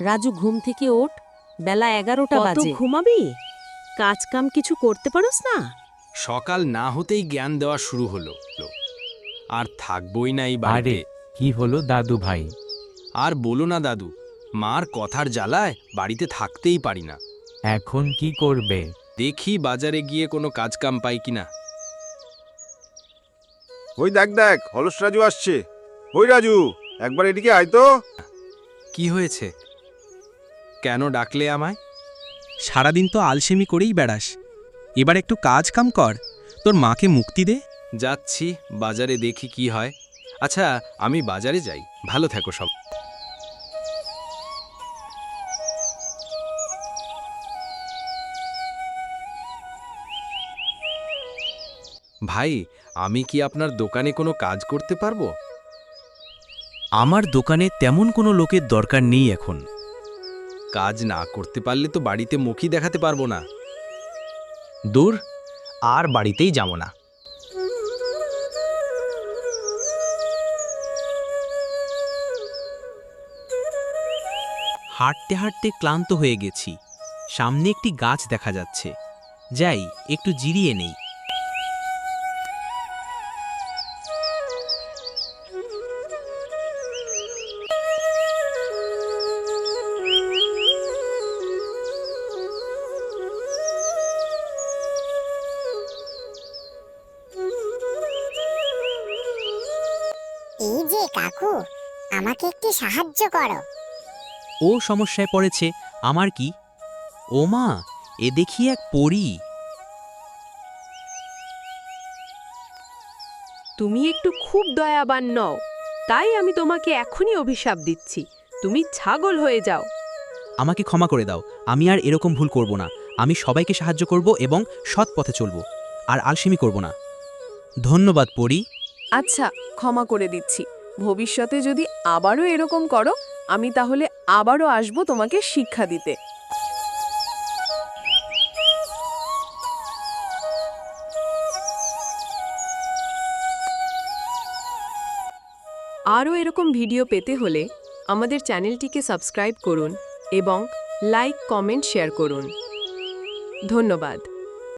রাজু ঘুম থেকে ওঠ বেলা এগারোটা বাজে। ঘুমাবি? কাজ কাম কিছু করতে পারোস না? সকাল না হতেই জ্ঞান দেওয়া শুরু হলো। আর থাকবই না এই বাড়িতে। কি হলো দাদু ভাই? আর বলো না দাদু মার কথার জ্বালায় বাড়িতে থাকতেই পারি না। এখন কি করবে? দেখি বাজারে গিয়ে কোনো কাজ কাম পাই কিনা ওই দেখ দেখ হলস রাজু আসছে। ওই রাজু একবার এদিকে আয় তো। কি হয়েছে? কেন ডাকলে আমায়? সারাদিন তো আলসেমি করেই বেড়াস। এবার একটু কাজ কাম কর। তোর মাকে মুক্তি দে। যাচ্ছি বাজারে দেখি কি হয়। আচ্ছা আমি বাজারে যাই। ভালো থেকো সব। ভাই আমি কি আপনার দোকানে কোনো কাজ করতে পারব? আমার দোকানে তেমন কোনো লোকের দরকার নেই এখন। কাজ না করতে পারলে তো বাড়িতে মুখই দেখাতে পারব না। দূর, আর বাড়িতেই যাব না। হাঁটতে হাঁটতে ক্লান্ত হয়ে গেছি। সামনে একটি গাছ দেখা যাচ্ছে। যাই, একটু জিরিয়ে নেই। এই যে কাকু আমাকে একটু সাহায্য করো। ও সমস্যায় পড়েছে আমার কি? ও মা এ দেখি এক পরী। তুমি একটু খুব দয়াবান নও তাই আমি তোমাকে এখনই অভিশাপ দিচ্ছি। তুমি ছাগল হয়ে যাও। আমাকে ক্ষমা করে দাও আমি আর এরকম ভুল করব না। আমি সবাইকে সাহায্য করব এবং সৎ পথে চলব আর আলসেমি করব না। ধন্যবাদ পরি। আচ্ছা ক্ষমা করে দিচ্ছি। ভবিষ্যতে যদি আবারও এরকম করো, আমি তাহলে আবারও আসব তোমাকে শিক্ষা দিতে। আরও এরকম ভিডিও পেতে হলে আমাদের চ্যানেলটিকে সাবস্ক্রাইব করুন এবং লাইক, কমেন্ট, শেয়ার করুন। ধন্যবাদ।